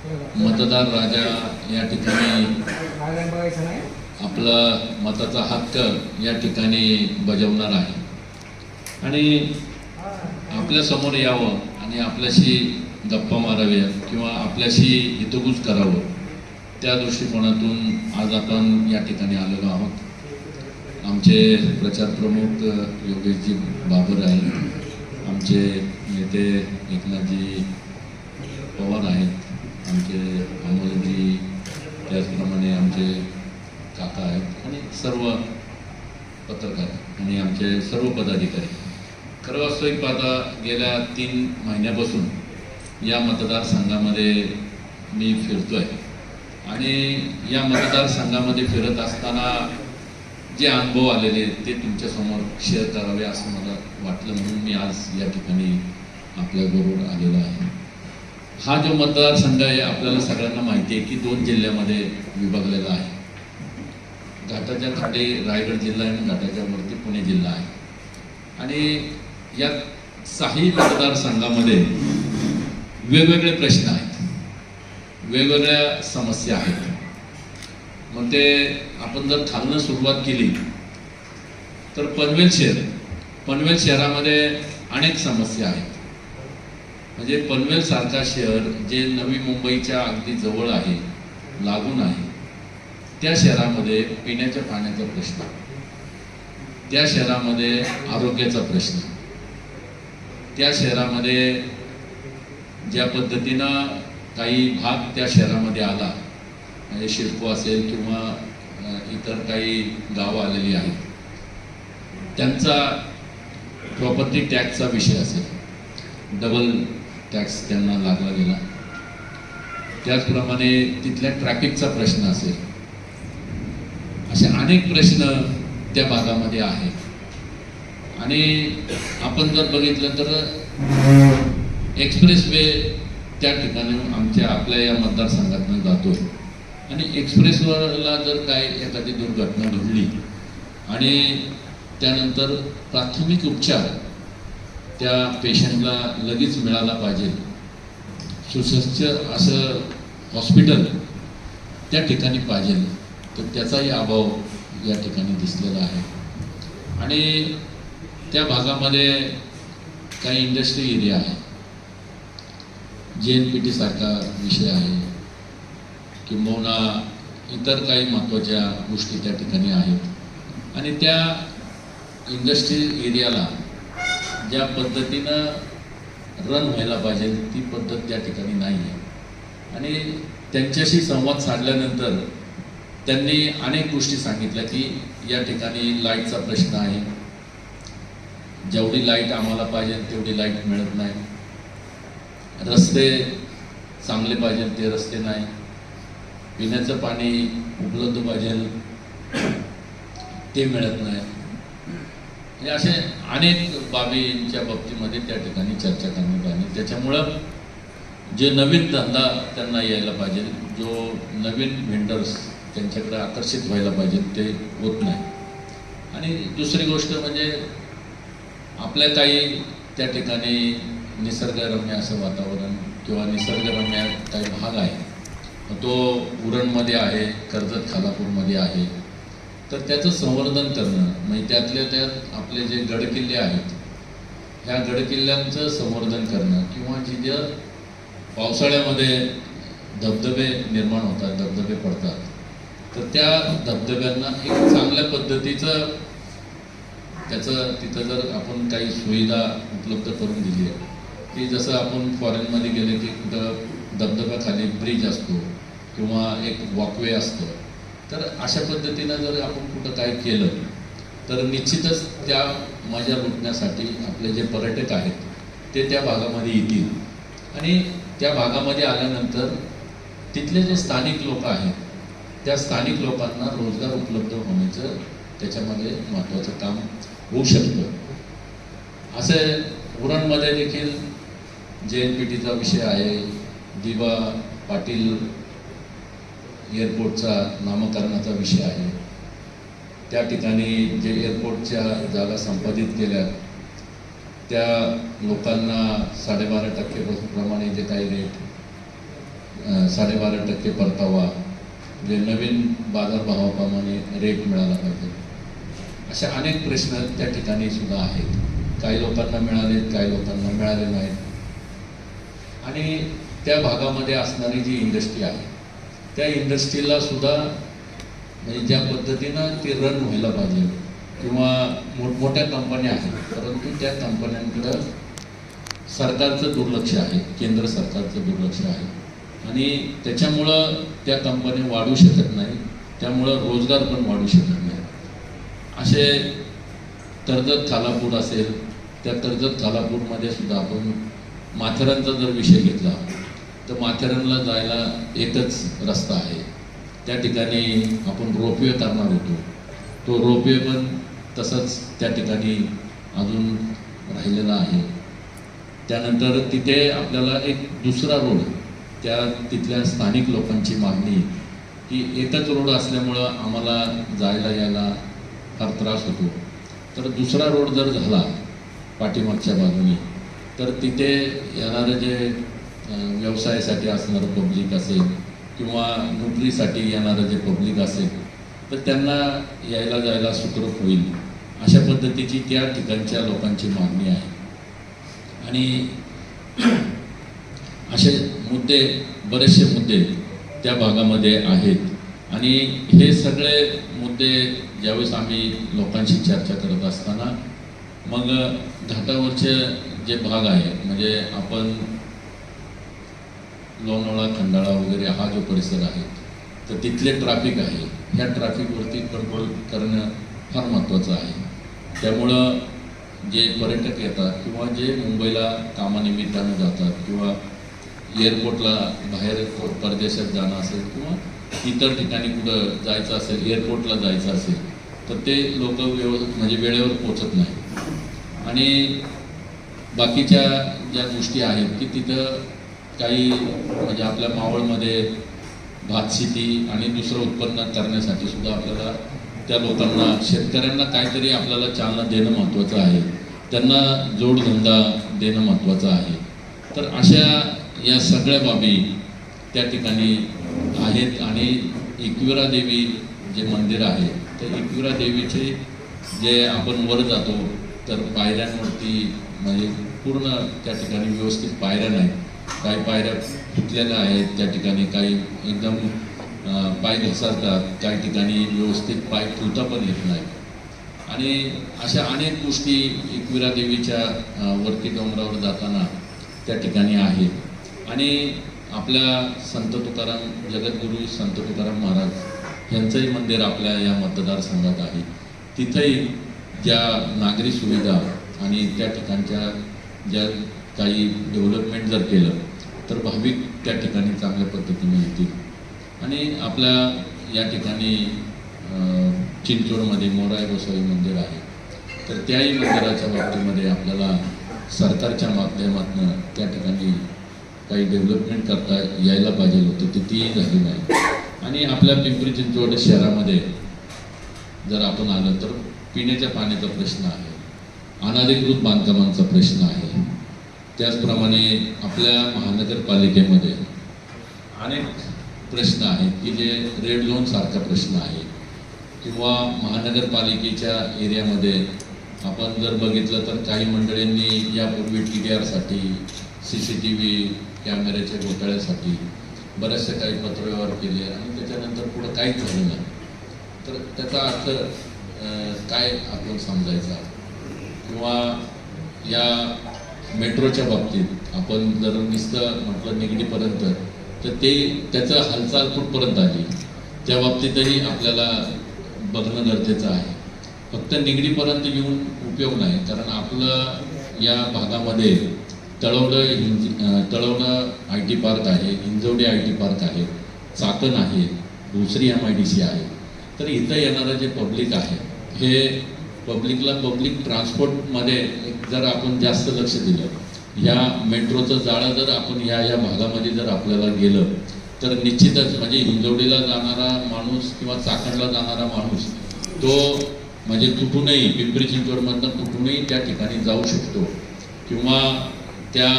मतदार राजा या ठिकाणी आपला मताचा हक्क या ठिकाणी बजावणार आहे. आणि आपल्यासमोर यावं आणि आपल्याशी गप्पा माराव्या किंवा आपल्याशी हितगुज करावं त्या दृष्टिकोनातून आज आपण या ठिकाणी आलेलो आहोत. आमचे प्रचार प्रमुख योगेशजी बाबर आहेत. आमचे नेते एकनाथजी पवार आहेत. आमचे अमोलजी त्याचप्रमाणे आमचे काका आहेत आणि सर्व पत्रकार आणि आमचे सर्व पदाधिकारी. खरं वास्तविक पाहता गेल्या तीन महिन्यापासून या मतदारसंघामध्ये मी फिरतो आहे आणि या मतदारसंघामध्ये फिरत असताना जे अनुभव आलेले ते तुमच्यासमोर शेअर करावे असं मला वाटलं म्हणून मी आज या ठिकाणी आपल्याबरोबर आलेलो आहे. हा जो मतदारसंघ आहे आपल्याला सगळ्यांना माहिती आहे की दोन जिल्ह्यामध्ये विभागलेला आहे. घाटाच्या खाली रायगड जिल्हा आहे आणि घाटाच्या वरती पुणे जिल्हा आहे. आणि या साही मतदारसंघामध्ये वेगवेगळे प्रश्न आहेत. वेगवेगळ्या समस्या आहेत. मग ते आपण जर खालनं सुरुवात केली तर पनवेल शहर पनवेल शहरामध्ये अनेक समस्या आहेत. म्हणजे पनवेल सारखा शहर जे नवी मुंबईच्या अगदी जवळ आहे लागून आहे त्या शहरामध्ये पिण्याच्या पाण्याचा प्रश्न त्या शहरामध्ये आरोग्याचा प्रश्न त्या शहरामध्ये ज्या पद्धतीनं काही भाग त्या शहरामध्ये आला म्हणजे शिरको असेल किंवा इतर काही गावं आलेली आहेत त्यांचा प्रॉपर्टी टॅक्सचा विषय असेल डबल टॅक्स त्यांना लागला गेला. त्याचप्रमाणे तिथल्या ट्रॅफिकचा प्रश्न असेल. असे अनेक प्रश्न त्या भागामध्ये आहेत. आणि आपण जर बघितलं तर एक्सप्रेस वे त्या ठिकाणी आमच्या आपल्या या मतदारसंघातून जातो आणि एक्सप्रेसवरला जर काय एखादी दुर्घटना घडली आणि त्यानंतर प्राथमिक उपचार त्या पेशंटला लगेच मिळाला पाहिजे. सुसज्ज असं हॉस्पिटल त्या ठिकाणी पाहिजे. तर त्याचाही अभाव या ठिकाणी दिसलेला आहे. आणि त्या भागामध्ये काही इंडस्ट्री एरिया आहे. जे एन पी टी सारखा विषय आहे. किंबहुना इतर काही महत्त्वाच्या गोष्टी त्या ठिकाणी आहेत. आणि त्या इंडस्ट्री एरियाला ज्या पद्धतीनं रन व्हायला पाहिजे ती पद्धत त्या ठिकाणी नाही आहे आणि त्यांच्याशी संवाद साधल्यानंतर त्यांनी अनेक गोष्टी सांगितल्या की या ठिकाणी लाईटचा प्रश्न आहे. जेवढी लाइट आम्हाला पाहिजे तेवढी लाइट मिळत नाही. रस्ते चांगले पाहिजे ते रस्ते नाही. पिण्याचं पाणी उपलब्ध पाहिजे ते मिळत नाही. म्हणजे असे अनेक बाबींच्या बाबतीमध्ये त्या ठिकाणी चर्चा करण्यात आली. त्याच्यामुळं जे नवीन धंदा त्यांना यायला पाहिजे जो नवीन व्हेंडर्स त्यांच्याकडे आकर्षित व्हायला पाहिजे ते होत नाही. आणि दुसरी गोष्ट म्हणजे आपल्या काही त्या ठिकाणी निसर्गरम्य असं वातावरण किंवा निसर्गरम्य काही भाग आहे. तो उरणमध्ये आहे कर्जत खालापूरमध्ये आहे. तर त्याचं संवर्धन करणं म्हणजे त्यातल्या त्यात आपले जे गडकिल्ले आहेत ह्या गडकिल्ल्यांचं संवर्धन करणं किंवा जिथं पावसाळ्यामध्ये धबधबे निर्माण होतात धबधबे पडतात तर त्या धबधब्यांना एक चांगल्या पद्धतीचं त्याचं तिथं जर आपण काही सुविधा उपलब्ध करून दिली आहे की जसं आपण फॉरेनमध्ये गेले की कुठं धबधब्याखाली ब्रिज असतो किंवा एक वॉकवे असतं तर अशा पद्धतीनं जर आपण कुठं काय केलं तर निश्चितच त्या मजा लुटण्यासाठी आपले जे पर्यटक आहेत ते त्या भागामध्ये येतील. आणि त्या भागामध्ये आल्यानंतर तिथले जे स्थानिक लोक आहेत त्या स्थानिक लोकांना रोजगार उपलब्ध होण्याचं त्याच्यामध्ये महत्त्वाचं काम होऊ शकतं. असे उरणमध्ये देखील जे एन पी टीचा विषय आहे दिवा पाटील एअरपोर्टचा नामकरणाचा विषय आहे. त्या ठिकाणी जे एअरपोर्टच्या जागा संपादित केल्या त्या लोकांना साडेबारा टक्के प्रमाणे जे काही रेट साडेबारा टक्के परतावा जे नवीन बाजारभावाप्रमाणे रेट मिळाला पाहिजे. असे अनेक प्रश्न त्या ठिकाणी सुद्धा आहेत. काही लोकांना मिळालेत काही लोकांना मिळाले नाहीत. आणि त्या भागामध्ये असणारी जी इंडस्ट्री आहे त्या इंडस्ट्रीला सुद्धा म्हणजे ज्या पद्धतीनं ती रन व्हायला पाहिजे. किंवा मोठमोठ्या कंपन्या आहेत परंतु त्या कंपन्यांकडं सरकारचं दुर्लक्ष आहे केंद्र सरकारचं दुर्लक्ष आहे. आणि त्याच्यामुळं त्या कंपन्या वाढू शकत नाही त्यामुळं रोजगार पण वाढू शकत नाही. असे कर्जत खालापूर असेल त्या कर्जत खालापूरमध्ये सुद्धा आपण माथेरानचा जर विषय घेतला तर माथेरानला जायला एकच रस्ता आहे. त्या ठिकाणी आपण रोपवे करणार होतो. तो रोपवे पण तसंच त्या ठिकाणी अजून राहिलेला आहे. त्यानंतर तिथे आपल्याला एक दुसरा रोड त्या तिथल्या स्थानिक लोकांची मागणी की एकच रोड असल्यामुळं आम्हाला जायला यायला फार त्रास होतो. तर दुसरा रोड जर झाला पाठीमागच्या बाजूने तर तिथे येणारं जे व्यवसायासाठी असणारं पब्लिक असेल किंवा नोकरीसाठी येणारं जे पब्लिक असेल तर त्यांना यायला जायला सुखरूप होईल. अशा पद्धतीची त्या ठिकाणच्या लोकांची मागणी आहे. आणि असे मुद्दे बरेचसे मुद्दे त्या भागामध्ये आहेत. आणि हे सगळे मुद्दे ज्यावेळेस आम्ही लोकांशी चर्चा करत असताना मग घाटावरचे जे भाग आहे म्हणजे आपण लोणावळा खंडाळा वगैरे हा जो परिसर आहे तर तिथले ट्रॅफिक आहे. ह्या ट्रॅफिकवरती कंट्रोल करणं फार महत्त्वाचं आहे. त्यामुळं जे पर्यटक येतात किंवा जे मुंबईला कामानिमित्तानं जातात किंवा एअरपोर्टला बाहेर परदेशात जाणं असेल किंवा इतर ठिकाणी कुठं जायचं असेल एअरपोर्टला जायचं असेल तर ते लोक व्यव म्हणजे वेळेवर पोचत नाही आणि बाकीच्या ज्या गोष्टी आहेत की तिथं काही म्हणजे आपल्या मावळमध्ये भात शेती आणि दुसरं उत्पन्न करण्यासाठी सुद्धा आपल्याला त्या लोकांना शेतकऱ्यांना काहीतरी आपल्याला चालना देणं महत्त्वाचं आहे. त्यांना जोडधंदा देणं महत्त्वाचं आहे. तर अशा या सगळ्या बाबी त्या ठिकाणी आहेत आणि इक्विरा देवी जे मंदिर आहे तर इक्विरा देवीचे जे आपण वर जातो तर पायऱ्यांवरती म्हणजे पूर्ण त्या ठिकाणी व्यवस्थित पायऱ्या नाहीत. काही पायऱ्या फुटलेल्या आहेत त्या ठिकाणी काही एकदम पाय घसरतात काही ठिकाणी व्यवस्थित पाय ठेवता पण येत नाही आणि अशा अनेक गोष्टी एकविरा देवीच्या वरती डोंगरावर जाताना त्या ठिकाणी आहेत. आणि आपल्या संत तुकाराम जगद्गुरू संत तुकाराम महाराज यांचंही मंदिर आपल्या या मतदारसंघात आहे. तिथंही ज्या नागरी सुविधा आणि त्या ठिकाणच्या ज्या काही डेव्हलपमेंट जर केलं तर भाविक त्या ठिकाणी चांगल्या पद्धतीने येतील. आणि आपल्या या ठिकाणी चिंचोडमध्ये चिंचवडमध्ये मोराय गोसावी मंदिर आहे. तर त्याही मंदिराच्या बाबतीमध्ये आपल्याला सरकारच्या माध्यमातून त्या ठिकाणी काही डेव्हलपमेंट करता यायला पाहिजे होतं ते तीही झाली नाही. आणि आपल्या पिंपरी चिंचवड शहरामध्ये जर आपण आलं तर पिण्याच्या पाण्याचा प्रश्न आहे. अनाधिकृत बांधकामांचा प्रश्न आहे. त्याचप्रमाणे आपल्या महानगरपालिकेमध्ये अनेक प्रश्न आहेत की जे रेड झोन सारखा प्रश्न आहे. किंवा महानगरपालिकेच्या एरियामध्ये आपण जर बघितलं तर काही मंडळींनी यापूर्वी टी डी आरसाठी सी सी टी व्ही कॅमेऱ्याच्या घोटाळ्यासाठी बरेचसे काही पत्रव्यवहार केले आणि त्याच्यानंतर पुढं काहीच झालं नाही. तर त्याचा अर्थ काय आपण समजायचा? किंवा या मेट्रोच्या बाबतीत आपण जर नुसतं म्हटलं निगडीपर्यंत तर ते त्याचं हालचाल कुठपर्यंत आली? त्या बाबतीतही आपल्याला बघणं गरजेचं आहे. फक्त निगडीपर्यंत येऊन उपयोग नाही कारण आपलं या भागामध्ये तळवडं हिंज तळवडं आय टी पार्क आहे हिंजवडे आय टी पार्क आहे चाकण आहे दुसरी एम आय डी सी आहे. तर इथं येणारं जे पब्लिक आहे हे पब्लिकला पब्लिक ट्रान्सपोर्टमध्ये एक जर आपण जास्त लक्ष दिलं ह्या मेट्रोचं जाळं जर आपण ह्या या भागामध्ये जर आपल्याला गेलं तर निश्चितच म्हणजे हिंजवडीला जाणारा माणूस किंवा चाकणला जाणारा माणूस तो म्हणजे कुठूनही पिंपरी चिंचवडमधनं कुठूनही त्या ठिकाणी जाऊ शकतो. किंवा त्या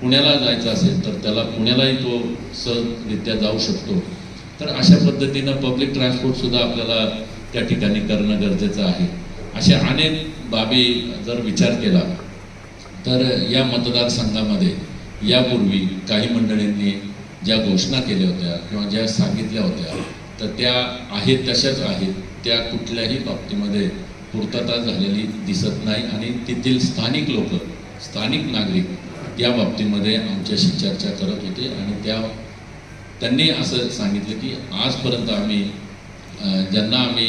पुण्याला जायचं असेल तर त्याला पुण्यालाही तो सहजरित्या जाऊ शकतो. तर अशा पद्धतीनं पब्लिक ट्रान्सपोर्टसुद्धा आपल्याला त्या ठिकाणी करणं गरजेचं आहे. अशा अनेक बाबी जर विचार केला तर या मतदारसंघामध्ये यापूर्वी काही मंडळींनी ज्या घोषणा केल्या होत्या किंवा ज्या सांगितल्या होत्या तर त्या आहेत तशाच आहेत त्या कुठल्याही बाबतीमध्ये पूर्तता झालेली दिसत नाही आणि तेथील स्थानिक लोक स्थानिक नागरिक त्या बाबतीमध्ये आमच्याशी चर्चा करत होते आणि त्या त्यांनी असं सांगितलं की आजपर्यंत आम्ही ज्यांना आम्ही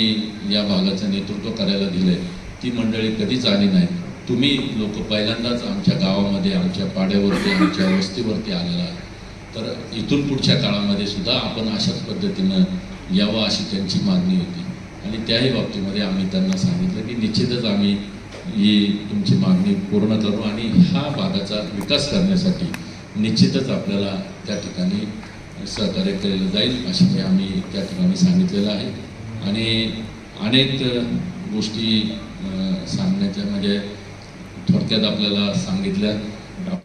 या भागाचं नेतृत्व करायला दिलं आहे ती मंडळी कधीच आली नाहीत तुम्ही लोक पहिल्यांदाच आमच्या गावामध्ये आमच्या पाड्यावरती आमच्या वस्तीवरती आलेला आहे तर इथून पुढच्या काळामध्ये सुद्धा आपण अशाच पद्धतीनं यावं अशी त्यांची मागणी होती. आणि त्याही बाबतीमध्ये आम्ही त्यांना सांगितलं की निश्चितच आम्ही ही तुमची मागणी पूर्ण करू आणि ह्या भागाचा विकास करण्यासाठी निश्चितच आपल्याला त्या ठिकाणी सहकार्य केलं जाईल अशी मी आम्ही त्या ठिकाणी सांगितलेलं आहे. आणि अनेक गोष्टी सांगण्याच्या म्हणजे थोडक्यात आपल्याला सांगितलं.